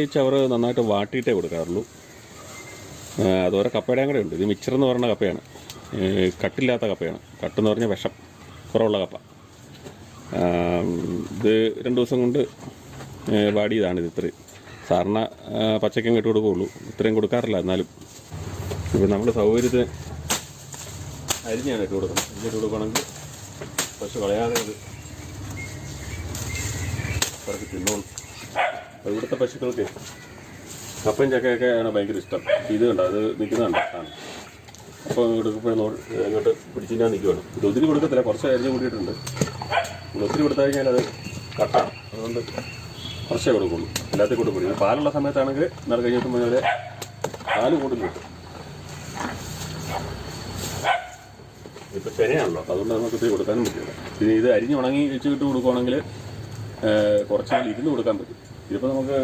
ഈ ചവറ് നന്നായിട്ട് വാട്ടിയിട്ടേ കൊടുക്കാറുള്ളൂ. അതുപോലെ കപ്പയുടെയും കൂടെ ഉണ്ട്. ഇത് മിക്സർ എന്ന് പറയുന്ന കപ്പയാണ്. കട്ടില്ലാത്ത കപ്പയാണ്. കട്ടെന്ന് പറഞ്ഞാൽ വിഷം. കുറവുള്ള കപ്പ. ഇത് രണ്ട് ദിവസം കൊണ്ട് വാടിയതാണ് ഇത് ഇത്രയും. സാറിന് പച്ചക്കും കെട്ടി കൊടുക്കുകയുള്ളൂ. ഇത്രയും കൊടുക്കാറില്ല എന്നാലും. ഇപ്പം നമ്മൾ സൗകര്യത്തിന് അരിഞ്ഞാണ് ഇട്ട് കൊടുക്കുന്നത്. അരിഞ്ഞിട്ട് കൊടുക്കുകയാണെങ്കിൽ പശു കളയാതെ അത് കുറച്ച് തിന്നോളും. ഇവിടുത്തെ പശുക്കൾക്ക് കപ്പൻ ചക്കയൊക്കെ ആണ് ഭയങ്കര ഇഷ്ടം. ഇത് കണ്ടോ? അത് നിൽക്കുന്നുണ്ട് അപ്പോൾ കൊടുക്കുമ്പോൾ ഇങ്ങോട്ട് പിടിച്ചിട്ടാൽ നിൽക്കുവാണ് ഇത് ഒത്തിരി കൊടുക്കത്തില്ല കുറച്ച് അരിഞ്ഞ് കൂട്ടിയിട്ടുണ്ട് ഒത്തിരി കൊടുത്തു കഴിഞ്ഞാൽ അത് കട്ടാണ് അതുകൊണ്ട് കുറച്ചേ കൊടുക്കുള്ളൂ. എല്ലാത്തിൽ കൂടെ കൂടി പാലുള്ള സമയത്താണെങ്കിൽ നട കഴിഞ്ഞിട്ട് മുതലേ പാൽ കൂടുതൽ കിട്ടും. ഇപ്പം ശനിയാണല്ലോ അപ്പോൾ അതുകൊണ്ട് നമുക്ക് ഒത്തിരി കൊടുക്കാനും പറ്റില്ല. പിന്നെ ഇത് അരിഞ്ഞ് ഉണങ്ങി വെച്ച് കിട്ട് കൊടുക്കുവാണെങ്കിൽ കുറച്ച് നാൾ ഇരുന്ന് കൊടുക്കാൻ പറ്റും. ഇതിപ്പോൾ നമുക്ക്